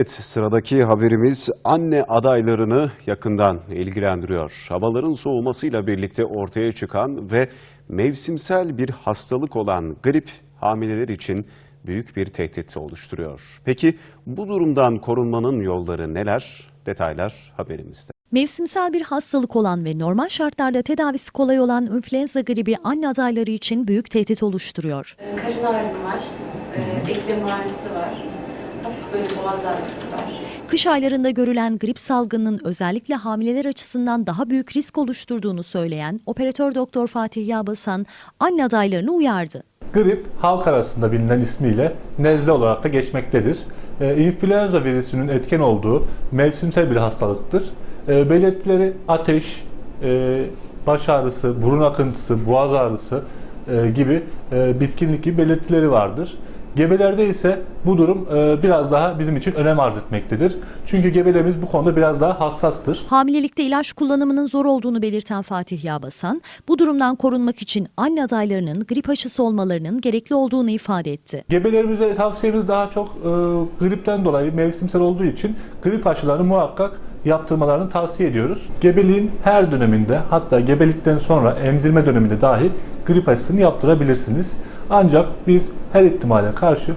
Evet, sıradaki haberimiz anne adaylarını yakından ilgilendiriyor. Havaların soğumasıyla birlikte ortaya çıkan ve mevsimsel bir hastalık olan grip hamileler için büyük bir tehdit oluşturuyor. Peki bu durumdan korunmanın yolları neler? Detaylar haberimizde. Mevsimsel bir hastalık olan ve normal şartlarda tedavisi kolay olan influenza gribi anne adayları için büyük tehdit oluşturuyor. Karın ağrım var, e, eklem ağrısı var, hafif böyle boğaz ağrısı var. Kış aylarında görülen grip salgınının özellikle hamileler açısından daha büyük risk oluşturduğunu söyleyen operatör doktor Fatih Yağbasan anne adaylarını uyardı. Grip halk arasında bilinen ismiyle nezle olarak da geçmektedir. Ee, influenza virüsünün etken olduğu mevsimsel bir hastalıktır. Ee, belirtileri ateş, e, baş ağrısı, burun akıntısı, boğaz ağrısı e, gibi e, bitkinlik gibi belirtileri vardır. Gebelerde ise bu durum e, biraz daha bizim için önem arz etmektedir. Çünkü gebelerimiz bu konuda biraz daha hassastır. Hamilelikte ilaç kullanımının zor olduğunu belirten Fatih Yağbasan, bu durumdan korunmak için anne adaylarının grip aşısı olmalarının gerekli olduğunu ifade etti. Gebelerimize tavsiyemiz daha çok e, gripten dolayı mevsimsel olduğu için grip aşılarını muhakkak yaptırmalarını tavsiye ediyoruz. Gebeliğin her döneminde hatta gebelikten sonra emzirme döneminde dahi grip aşısını yaptırabilirsiniz. Ancak biz her ihtimale karşı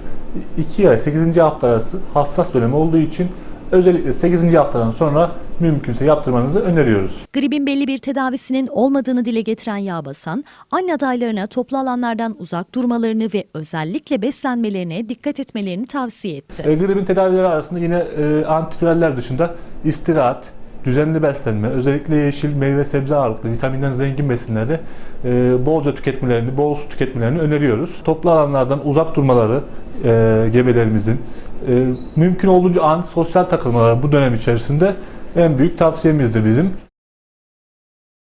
2 ay 8. hafta arası hassas dönemi olduğu için özellikle 8. haftadan sonra mümkünse yaptırmanızı öneriyoruz. Gripin belli bir tedavisinin olmadığını dile getiren Yağbasan, anne adaylarına toplu alanlardan uzak durmalarını ve özellikle beslenmelerine dikkat etmelerini tavsiye etti. E, gripin tedavileri arasında yine e, antiviraller dışında istirahat, düzenli beslenme, özellikle yeşil meyve sebze ağırlıklı vitaminden zengin besinlerde e, bolca tüketmelerini, bol su tüketmelerini öneriyoruz. Toplu alanlardan uzak durmaları e, gebelerimizin e, mümkün olduğunca antisosyal takılmaları bu dönem içerisinde en büyük tavsiyemizdir bizim.